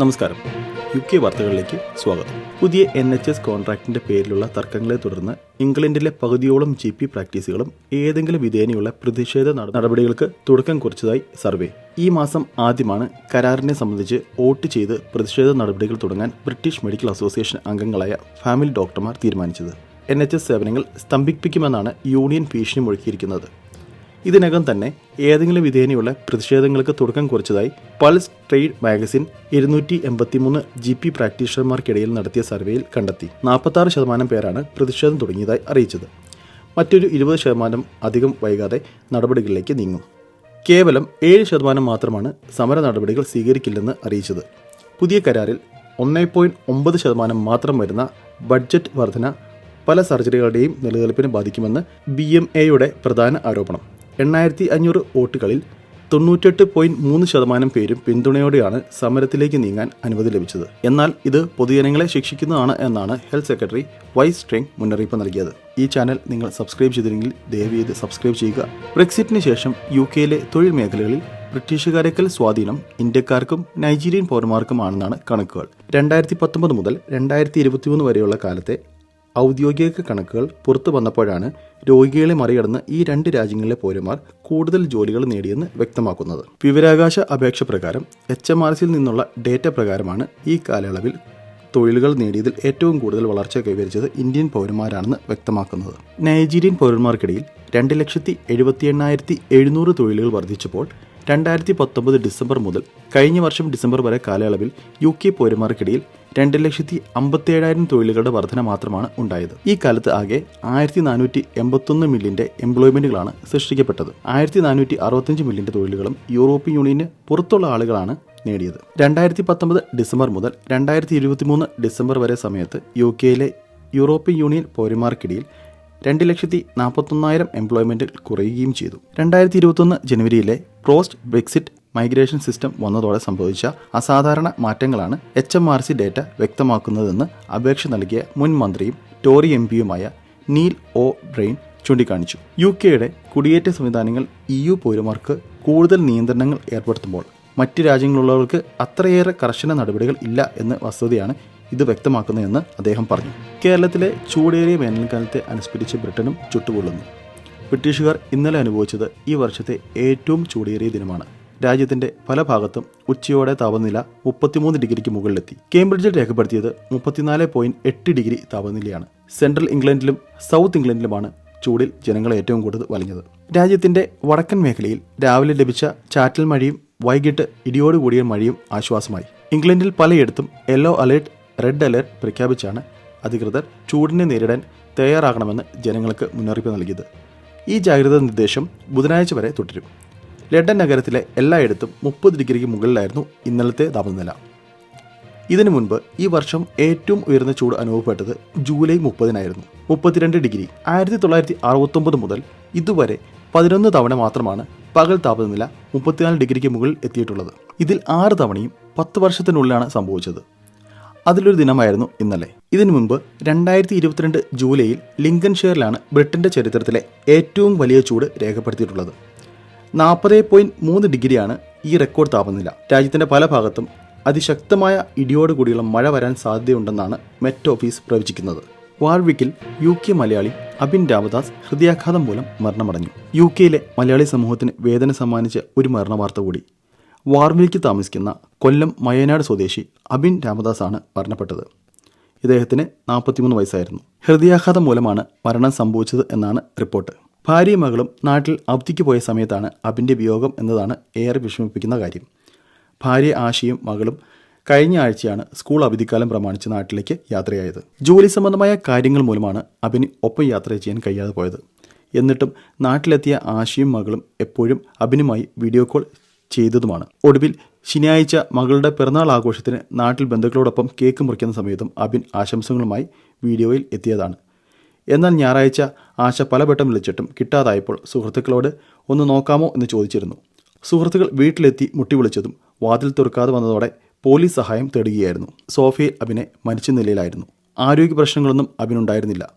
നമസ്കാരം. U K വാർത്തകളിലേക്ക് സ്വാഗതം. പുതിയ എൻ എച്ച് എസ് കോൺട്രാക്ടിന്റെ പേരിലുള്ള തർക്കങ്ങളെ തുടർന്ന് ഇംഗ്ലണ്ടിലെ പകുതിയോളം ജി പി പ്രാക്ടീസുകളും ഏതെങ്കിലും വിധേനയുള്ള പ്രതിഷേധ നടപടികൾക്ക് തുടക്കം കുറിച്ചതായി സർവേ. ഈ മാസം ആദ്യമാണ് കരാറിനെ സംബന്ധിച്ച് വോട്ട് ചെയ്ത് പ്രതിഷേധ നടപടികൾ തുടങ്ങാൻ ബ്രിട്ടീഷ് മെഡിക്കൽ അസോസിയേഷൻ അംഗങ്ങളായ ഫാമിലി ഡോക്ടർമാർ തീരുമാനിച്ചത്. എൻ എച്ച് എസ് സേവനങ്ങൾ സ്തംഭിപ്പിക്കുമെന്നാണ് യൂണിയൻ ഭീഷണി മുഴക്കിയിരിക്കുന്നത്. ഇതിനകം തന്നെ ഏതെങ്കിലും വിധേനയുള്ള പ്രതിഷേധങ്ങൾക്ക് തുടക്കം കുറിച്ചതായി പൾസ് ട്രേഡ് മാഗസിൻ ഇരുന്നൂറ്റി എൺപത്തിമൂന്ന് ജി പി പ്രാക്ടീഷണർമാർക്കിടയിൽ നടത്തിയ സർവേയിൽ കണ്ടെത്തി നാൽപ്പത്താറ് ശതമാനം പേരാണ് പ്രതിഷേധം തുടങ്ങിയതായി അറിയിച്ചത്. മറ്റൊരു ഇരുപത് ശതമാനം അധികം വൈകാതെ നടപടികളിലേക്ക് നീങ്ങും. കേവലം ഏഴ് ശതമാനം മാത്രമാണ് സമര നടപടികൾ സ്വീകരിക്കില്ലെന്ന് അറിയിച്ചത്. പുതിയ കരാറിൽ ഒന്നേ പോയിന്റ് ഒമ്പത് ശതമാനം മാത്രം വരുന്ന ബഡ്ജറ്റ് വർധന പല സർജറികളുടെയും നിലനിൽപ്പിനെ ബാധിക്കുമെന്ന് ബി എം എയുടെ പ്രധാന ആരോപണം. എണ്ണായിരത്തി അഞ്ഞൂറ് വോട്ടുകളിൽ തൊണ്ണൂറ്റെട്ട് പോയിന്റ് മൂന്ന് ശതമാനം പേരും പിന്തുണയോടെയാണ് സമരത്തിലേക്ക് നീങ്ങാൻ അനുമതി ലഭിച്ചത്. എന്നാൽ ഇത് പൊതുജനങ്ങളെ ശിക്ഷിക്കുന്നതാണ് എന്നാണ് ഹെൽത്ത് സെക്രട്ടറി വൈസ് സ്ട്രെങ് മുന്നറിയിപ്പ് നൽകിയത്. ഈ ചാനൽ നിങ്ങൾ സബ്സ്ക്രൈബ് ചെയ്തിരുന്നെങ്കിൽ ദയവ് ചെയ്ത് സബ്സ്ക്രൈബ് ചെയ്യുക. ബ്രെക്സിറ്റിന് ശേഷം യു കെയിലെ തൊഴിൽ മേഖലകളിൽ ബ്രിട്ടീഷുകാരേക്കൽ സ്വാധീനം ഇന്ത്യക്കാർക്കും നൈജീരിയൻ പൗരന്മാർക്കുമാണെന്നാണ് കണക്കുകൾ. രണ്ടായിരത്തി പത്തൊമ്പത് മുതൽ രണ്ടായിരത്തി ഇരുപത്തിമൂന്ന് വരെയുള്ള കാലത്തെ ഔദ്യോഗിക കണക്കുകൾ പുറത്തു വന്നപ്പോഴാണ് രോഗികളെ മറികടന്ന് ഈ രണ്ട് രാജ്യങ്ങളിലെ പൗരന്മാർ കൂടുതൽ ജോലികൾ നേടിയെന്ന് വ്യക്തമാക്കുന്നത്. വിവരാകാശ അപേക്ഷ പ്രകാരം എച്ച് എം ആർ സിയിൽ നിന്നുള്ള ഡേറ്റ പ്രകാരമാണ് ഈ കാലയളവിൽ തൊഴിലുകൾ നേടിയതിൽ ഏറ്റവും കൂടുതൽ വളർച്ച കൈവരിച്ചത് ഇന്ത്യൻ പൗരന്മാരാണെന്ന് വ്യക്തമാക്കുന്നത്. നൈജീരിയൻ പൗരന്മാർക്കിടയിൽ രണ്ട് ലക്ഷത്തി എഴുപത്തി എണ്ണായിരത്തി എഴുന്നൂറ് തൊഴിലുകൾ വർദ്ധിച്ചപ്പോൾ രണ്ടായിരത്തി പത്തൊമ്പത് ഡിസംബർ മുതൽ കഴിഞ്ഞ വർഷം ഡിസംബർ വരെ കാലയളവിൽ യു കെ പൗരന്മാർക്കിടയിൽ രണ്ട് ലക്ഷത്തി അമ്പത്തേഴായിരം തൊഴിലുകളുടെ വർധന മാത്രമാണ് ഉണ്ടായത്. ഈ കാലത്ത് ആകെ ആയിരത്തി നാനൂറ്റി എൺപത്തൊന്ന് മില്യന്റെ എംപ്ലോയ്മെന്റുകളാണ് സൃഷ്ടിക്കപ്പെട്ടത്. ആയിരത്തി നാനൂറ്റി അറുപത്തഞ്ച് മില്യന്റെ തൊഴിലുകളും യൂറോപ്യൻ യൂണിയന് പുറത്തുള്ള ആളുകളാണ് നേടിയത്. രണ്ടായിരത്തി പത്തൊമ്പത് ഡിസംബർ മുതൽ രണ്ടായിരത്തി ഇരുപത്തിമൂന്ന് ഡിസംബർ വരെ സമയത്ത് യു കെയിലെ യൂറോപ്യൻ യൂണിയൻ പൗരന്മാർക്കിടയിൽ രണ്ട് ലക്ഷത്തി നാൽപ്പത്തൊന്നായിരം എംപ്ലോയ്മെന്റ് കുറയുകയും ചെയ്തു. രണ്ടായിരത്തി ഇരുപത്തൊന്ന് ജനുവരിയിലെ പ്രോസ്റ്റ് ബ്രെക്സിറ്റ് മൈഗ്രേഷൻ സിസ്റ്റം വന്നതോടെ സംഭവിച്ച അസാധാരണ മാറ്റങ്ങളാണ് H M R C data വ്യക്തമാക്കുന്നതെന്ന് അപേക്ഷ നൽകിയ മുൻ മന്ത്രിയും ടോറി എം പിയുമായ നീൽ ഒ ബ്രെയിൻ ചൂണ്ടിക്കാണിച്ചു. യു കെയുടെ കുടിയേറ്റ സംവിധാനങ്ങൾ ഇ യു പൗരന്മാർക്ക് കൂടുതൽ നിയന്ത്രണങ്ങൾ ഏർപ്പെടുത്തുമ്പോൾ മറ്റ് രാജ്യങ്ങളിലുള്ളവർക്ക് അത്രയേറെ കർശന നടപടികൾ ഇല്ല എന്ന വസ്തുതയാണ് ഇത് വ്യക്തമാക്കുന്നതെന്ന് അദ്ദേഹം പറഞ്ഞു. കേരളത്തിലെ ചൂടേറിയ വേനൽക്കാലത്തെ അനുസ്മരിച്ച് ബ്രിട്ടനും ചുട്ടുപൊള്ളുന്നു. ബ്രിട്ടീഷുകാർ ഇന്നലെ അനുഭവിച്ചത് ഈ വർഷത്തെ ഏറ്റവും ചൂടേറിയ ദിനമാണ്. രാജ്യത്തിന്റെ പല ഭാഗത്തും ഉച്ചയോടെ താപനില മുപ്പത്തിമൂന്ന് ഡിഗ്രിക്ക് മുകളിലെത്തി. കേംബ്രിഡ്ജിൽ രേഖപ്പെടുത്തിയത് മുപ്പത്തിനാല് പോയിന്റ് എട്ട് ഡിഗ്രി താപനിലയാണ്. സെൻട്രൽ ഇംഗ്ലണ്ടിലും സൗത്ത് ഇംഗ്ലണ്ടിലുമാണ് ചൂടിൽ ജനങ്ങൾ ഏറ്റവും കൂടുതൽ വലഞ്ഞത്. രാജ്യത്തിന്റെ വടക്കൻ മേഖലയിൽ രാവിലെ ലഭിച്ച ചാറ്റൽ മഴയും വൈകിട്ട് ഇടിയോടുകൂടിയ മഴയും ആശ്വാസമായി. ഇംഗ്ലണ്ടിൽ പലയിടത്തും യെല്ലോ അലേർട്ട് റെഡ് അലേർട്ട് പ്രഖ്യാപിച്ചാണ് അധികൃതർ ചൂടിനെ നേരിടാൻ തയ്യാറാകണമെന്ന് ജനങ്ങൾക്ക് മുന്നറിയിപ്പ് നൽകിയത്. ഈ ജാഗ്രതാ നിർദ്ദേശം ബുധനാഴ്ച വരെ തുടരും. ലണ്ടൻ നഗരത്തിലെ എല്ലായിടത്തും മുപ്പത് ഡിഗ്രിക്ക് മുകളിലായിരുന്നു ഇന്നലത്തെ താപനില. ഇതിനു മുൻപ് ഈ വർഷം ഏറ്റവും ഉയർന്ന ചൂട് അനുഭവപ്പെട്ടത് ജൂലൈ മുപ്പതിനായിരുന്നു. മുപ്പത്തിരണ്ട് ഡിഗ്രി ആയിരത്തി തൊള്ളായിരത്തി അറുപത്തൊമ്പത് മുതൽ ഇതുവരെ പതിനൊന്ന് തവണ മാത്രമാണ് പകൽ താപനില മുപ്പത്തിനാല് ഡിഗ്രിക്ക് മുകളിൽ എത്തിയിട്ടുള്ളത്. ഇതിൽ ആറ് തവണയും പത്ത് വർഷത്തിനുള്ളിലാണ് സംഭവിച്ചത്. അതിലൊരു ദിനമായിരുന്നു ഇന്നലെ. ഇതിനു മുൻപ് രണ്ടായിരത്തി ഇരുപത്തിരണ്ട് ജൂലൈയിൽ ലിങ്കൻഷെയറിലാണ് ബ്രിട്ടന്റെ ചരിത്രത്തിലെ ഏറ്റവും വലിയ ചൂട് രേഖപ്പെടുത്തിയിട്ടുള്ളത്. നാൽപ്പത് പോയിന്റ് മൂന്ന് ഡിഗ്രിയാണ് ഈ റെക്കോർഡ് താപനില. രാജ്യത്തിന്റെ പല ഭാഗത്തും അതിശക്തമായ ഇടിയോട് ഇടിയോടുകൂടിയുള്ള മഴ വരാൻ സാധ്യതയുണ്ടെന്നാണ് മെറ്റ് ഓഫീസ് പ്രവചിക്കുന്നത്. വാർവിക്കിൽ യു കെ മലയാളി അബിൻ രാമദാസ് ഹൃദയാഘാതം മൂലം മരണമടഞ്ഞു. യു കെയിലെ മലയാളി സമൂഹത്തിന് വേദന സമ്മാനിച്ച ഒരു മരണ വാർത്ത കൂടി. വാർവിക്ക് താമസിക്കുന്ന കൊല്ലം മയനാട് സ്വദേശി അബിൻ രാമദാസ് ആണ് മരണപ്പെട്ടത്. ഇദ്ദേഹത്തിന് നാൽപ്പത്തിമൂന്ന് വയസ്സായിരുന്നു. ഹൃദയാഘാതം മൂലമാണ് മരണം സംഭവിച്ചത് എന്നാണ് റിപ്പോർട്ട്. ഭാര്യയും മകളും നാട്ടിൽ അവധിക്ക് പോയ സമയത്താണ് അബിന്റെ വിയോഗം എന്നതാണ് ഏറെ വിഷമിപ്പിക്കുന്ന കാര്യം. ഭാര്യ ആശയും മകളും കഴിഞ്ഞ ആഴ്ചയാണ് സ്കൂൾ അവധിക്കാലം പ്രമാണിച്ച് നാട്ടിലേക്ക് യാത്രയായത്. ജോലി സംബന്ധമായ കാര്യങ്ങൾ മൂലമാണ് അബിന് ഒപ്പം യാത്ര ചെയ്യാൻ കഴിയാതെ പോയത്. എന്നിട്ടും നാട്ടിലെത്തിയ ആശയും മകളും എപ്പോഴും അബിനുമായി വീഡിയോ കോൾ ചെയ്തതുമാണ്. ഒടുവിൽ ശനിയാഴ്ച മകളുടെ പിറന്നാൾ ആഘോഷത്തിന് നാട്ടിൽ ബന്ധുക്കളോടൊപ്പം കേക്ക് മുറിക്കുന്ന സമയത്തും അബിൻ ആശംസകളുമായി വീഡിയോയിൽ എത്തിയതാണ്. എന്നാൽ ഞായറാഴ്ച ആശ പലവട്ടം വിളിച്ചിട്ടും കിട്ടാതായപ്പോൾ സുഹൃത്തുക്കളോട് ഒന്ന് നോക്കാമോ? എന്ന് ചോദിച്ചിരുന്നു. സുഹൃത്തുക്കൾ വീട്ടിലെത്തി മുട്ടി വിളിച്ചതും വാതിൽ തുറക്കാതെ വന്നതോടെ പോലീസ് സഹായം തേടുകയായിരുന്നു. സോഫിയെ അബിനെ മരിച്ച നിലയിലായിരുന്നു. ആരോഗ്യ പ്രശ്നങ്ങളൊന്നും അബിനുണ്ടായിരുന്നില്ല.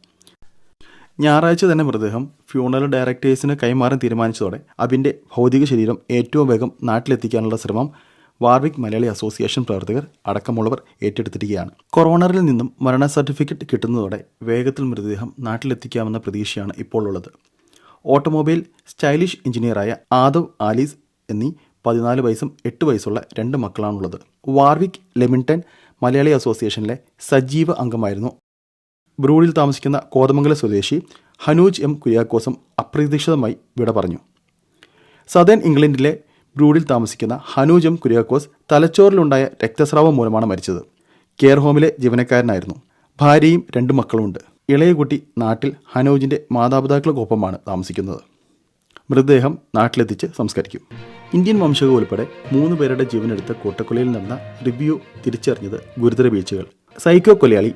ഞായറാഴ്ച തന്നെ മൃതദേഹം ഫ്യൂണറൽ ഡയറക്ടേഴ്സിന് കൈമാറാൻ തീരുമാനിച്ചതോടെ അബിന്റെ ഭൗതിക ശരീരം ഏറ്റവും വേഗം നാട്ടിലെത്തിക്കാനുള്ള ശ്രമം വാർവിക് മലയാളി അസോസിയേഷൻ പ്രവർത്തകർ അടക്കമുള്ളവർ ഏറ്റെടുത്തിരിക്കുകയാണ്. കൊറോണറിൽ നിന്നും മരണ സർട്ടിഫിക്കറ്റ് കിട്ടുന്നതോടെ വേഗത്തിൽ മൃതദേഹം നാട്ടിലെത്തിക്കാമെന്ന പ്രതീക്ഷയാണ് ഇപ്പോൾ ഉള്ളത് ഓട്ടോമൊബൈൽ സ്റ്റൈലിഷ് എഞ്ചിനീയറായ ആദവ് ആലീസ് എന്നീ പതിനാല് വയസ്സും എട്ട് വയസ്സുള്ള രണ്ട് മക്കളാണുള്ളത്. വാർവിക് ലെമിൻടൺ മലയാളി അസോസിയേഷനിലെ സജീവ അംഗമായിരുന്നു. ബ്രൂഡിൽ താമസിക്കുന്ന കോതമംഗലം സ്വദേശി ഹനൂജ് എം കുര്യാക്കോസും അപ്രതീക്ഷിതമായി വിട പറഞ്ഞു. സദേൺ ഇംഗ്ലണ്ടിലെ ബ്രൂഡിൽ താമസിക്കുന്ന ഹനൂജ് കുര്യാക്കോസ് തലച്ചോറിലുണ്ടായ രക്തസ്രാവം മൂലമാണ് മരിച്ചത്. കെയർ ഹോമിലെ ജീവനക്കാരനായിരുന്നു. ഭാര്യയും രണ്ട് മക്കളുമുണ്ട്. ഇളയ കുട്ടി നാട്ടിൽ ഹനൂജിന്റെ മാതാപിതാക്കൾക്കൊപ്പമാണ് താമസിക്കുന്നത്. മൃതദേഹം നാട്ടിലെത്തിച്ച് സംസ്കരിക്കും. ഇന്ത്യൻ വംശക ഉൾപ്പെടെ മൂന്ന് പേരുടെ ജീവനെടുത്ത കൂട്ടക്കൊലയിൽ നടന്ന റിവ്യൂ തിരിച്ചറിഞ്ഞത് ഗുരുതര വീഴ്ചകൾ. സൈക്കോ കൊലയാളി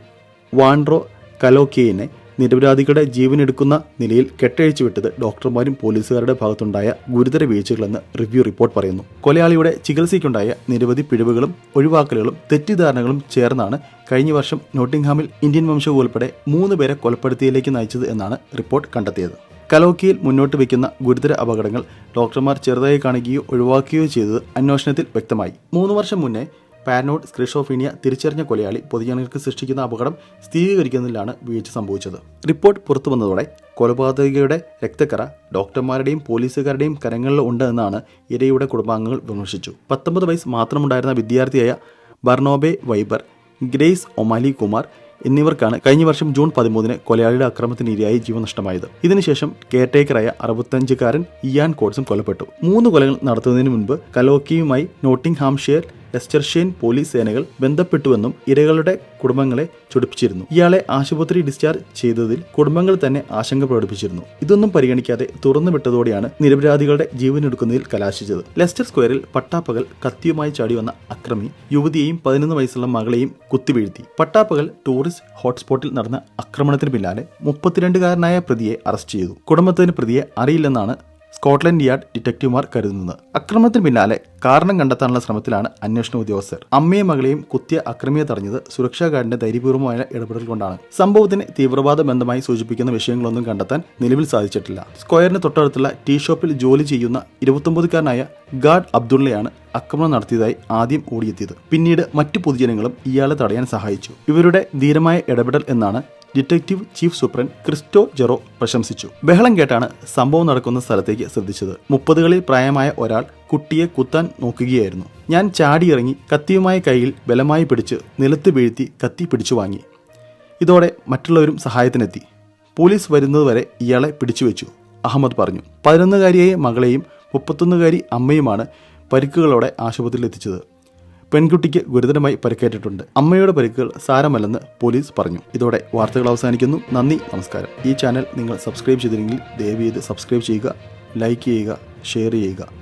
വാൻഡ്രോ കലോക്കിയനെ നിരപരാധികളുടെ ജീവനെടുക്കുന്ന നിലയിൽ കെട്ടഴിച്ചു വിട്ടത് ഡോക്ടർമാരും പോലീസുകാരുടെ ഭാഗത്തുണ്ടായ ഗുരുതര വീഴ്ചകളെന്ന് റിവ്യൂ റിപ്പോർട്ട് പറയുന്നു. കൊലയാളിയുടെ ചികിത്സയ്ക്കുണ്ടായ നിരവധി പിഴവുകളും ഒഴിവാക്കലുകളും തെറ്റിദ്ധാരണകളും ചേർന്നാണ് കഴിഞ്ഞ വർഷം നോട്ടിംഗ്ഹാമിൽ ഇന്ത്യൻ വംശവും ഉൾപ്പെടെ മൂന്ന് പേരെ കൊലപ്പെടുത്തിയതിലേക്ക് നയിച്ചത് എന്നാണ് റിപ്പോർട്ട് കണ്ടെത്തിയത്. കലോക്കിയിൽ മുന്നോട്ട് വയ്ക്കുന്ന ഗുരുതര അപകടങ്ങൾ ഡോക്ടർമാർ ചെറുതായി കാണുകയോ ഒഴിവാക്കുകയോ ചെയ്തത് അന്വേഷണത്തിൽ വ്യക്തമായി. മൂന്ന് വർഷം മുന്നേ പാരനോഡ് സ്ക്രിഷോഫീനിയ തിരിച്ചറിഞ്ഞ കൊലയാളി പൊതുജനങ്ങൾക്ക് സൃഷ്ടിക്കുന്ന അപകടം സ്ഥിരീകരിക്കുന്നതിലാണ് വീഴ്ച സംഭവിച്ചത്. റിപ്പോർട്ട് പുറത്തു വന്നതോടെ കൊലപാതകയുടെ രക്തക്കറ ഡോക്ടർമാരുടെയും പോലീസുകാരുടെയും കരങ്ങളിൽ ഉണ്ട് എന്നാണ് ഇരയുടെ കുടുംബാംഗങ്ങൾ വിമർശിച്ചു. പത്തൊമ്പത് വയസ്സ് മാത്രമുണ്ടായിരുന്ന വിദ്യാർത്ഥിയായ Barnaby Webber Grace O'Malley Kumar എന്നിവർക്കാണ് കഴിഞ്ഞ വർഷം ജൂൺ പതിമൂന്നിന് കൊലയാളിയുടെ അക്രമത്തിനിരയായി ജീവൻ നഷ്ടമായത് ഇതിനുശേഷം കെയർടേക്കറായ അറുപത്തഞ്ചുകാരൻ ഇയാൻ കോഡ്സും കൊലപ്പെട്ടു മൂന്ന് കൊലകൾ നടത്തുന്നതിന് മുൻപ് കലോക്കിയുമായി നോട്ടിംഗ് ഹാംഷെയർ ലെസ്റ്റർഷ്യൻ പോലീസ് സേനകൾ ബന്ധപ്പെട്ടുവെന്നും ഇരകളുടെ കുടുംബങ്ങളെ ചൊടിപ്പിച്ചിരുന്നു. ഇയാളെ ആശുപത്രി ഡിസ്ചാർജ് ചെയ്തതിൽ കുടുംബങ്ങൾ തന്നെ ആശങ്ക പ്രകടിപ്പിച്ചിരുന്നു. ഇതൊന്നും പരിഗണിക്കാതെ തുറന്നു വിട്ടതോടെയാണ് നിരപരാധികളുടെ ജീവനെടുക്കുന്നതിൽ കലാശിച്ചത്. ലെസ്റ്റർ സ്ക്വയറിൽ പട്ടാപ്പകൽ കത്തിയുമായി ചാടി വന്ന അക്രമി യുവതിയെയും പതിനൊന്ന് വയസ്സുള്ള മകളെയും കുത്തിവീഴ്ത്തി. പട്ടാപ്പകൽ ടൂറിസ്റ്റ് ഹോട്ട്സ്പോട്ടിൽ നടന്ന ആക്രമണത്തിന് പിന്നാലെ മുപ്പത്തിരണ്ടുകാരനായ പ്രതിയെ അറസ്റ്റ് ചെയ്തു. കുടുംബത്തിന് പ്രതിയെ അറിയില്ലെന്നാണ് സ്കോട്ട്ലൻഡ് യാർഡ് ഡിറ്റക്ടീവ്മാർ കരുതുന്നത്. അക്രമത്തിന് പിന്നാലെ കാരണം കണ്ടെത്താനുള്ള ശ്രമത്തിലാണ് അന്വേഷണ ഉദ്യോഗസ്ഥർ. അമ്മയും മകളെയും കുത്തിയ അക്രമിയെ തടഞ്ഞത് സുരക്ഷാ ഗാർഡിന്റെ ധൈര്യപൂർവമായ ഇടപെടൽ കൊണ്ടാണ് സംഭവത്തിന് തീവ്രവാദ ബന്ധമായി സൂചിപ്പിക്കുന്ന വിഷയങ്ങളൊന്നും കണ്ടെത്താൻ നിലവിൽ സാധിച്ചിട്ടില്ല. സ്ക്വയറിന് തൊട്ടടുത്തുള്ള ടീ ഷോപ്പിൽ ജോലി ചെയ്യുന്ന ഇരുപത്തൊമ്പതുകാരനായ ഗാർഡ് അബ്ദുള്ളയാണ് ആക്രമണം നടത്തിയതായി ആദ്യം ഓടിയെത്തിയത്. പിന്നീട് മറ്റു പൊതുജനങ്ങളും ഇയാളെ തടയാൻ സഹായിച്ചു. ഇവരുടെ ധീരമായ ഇടപെടൽ എന്നാണ് detective chief superintendent Christo Jero പ്രശംസിച്ചു. ബഹളം കേട്ടാണ് സംഭവം നടക്കുന്ന സ്ഥലത്തേക്ക് ശ്രദ്ധിച്ചത്. മുപ്പതുകളിൽ പ്രായമായ ഒരാൾ കുട്ടിയെ കുത്താൻ നോക്കുകയായിരുന്നു. ഞാൻ ചാടിയിറങ്ങി കത്തിയുമായ കയ്യിൽ ബലമായി പിടിച്ച് നിലത്ത് വീഴ്ത്തി കത്തി പിടിച്ചു വാങ്ങി. ഇതോടെ മറ്റുള്ളവരും സഹായത്തിനെത്തി. പോലീസ് വരുന്നതുവരെ ഇയാളെ പിടിച്ചുവെച്ചു അഹമ്മദ് പറഞ്ഞു. പതിനൊന്നുകാരിയായ മകളെയും മുപ്പത്തൊന്നുകാരി അമ്മയുമാണ് പരിക്കുകളോടെ ആശുപത്രിയിൽ എത്തിച്ചത് പെൺകുട്ടിക്ക് ഗുരുതരമായി പരിക്കേറ്റിട്ടുണ്ട്. അമ്മയുടെ പരിക്കുകൾ സാരമല്ലെന്ന് പോലീസ് പറഞ്ഞു. ഇതോടെ വാർത്തകൾ അവസാനിക്കുന്നു. നന്ദി നമസ്കാരം. ഈ ചാനൽ നിങ്ങൾ സബ്സ്ക്രൈബ് ചെയ്തില്ലെങ്കിൽ ദയവ് ചെയ്ത് സബ്സ്ക്രൈബ് ചെയ്യുക ലൈക്ക് ചെയ്യുക ഷെയർ ചെയ്യുക.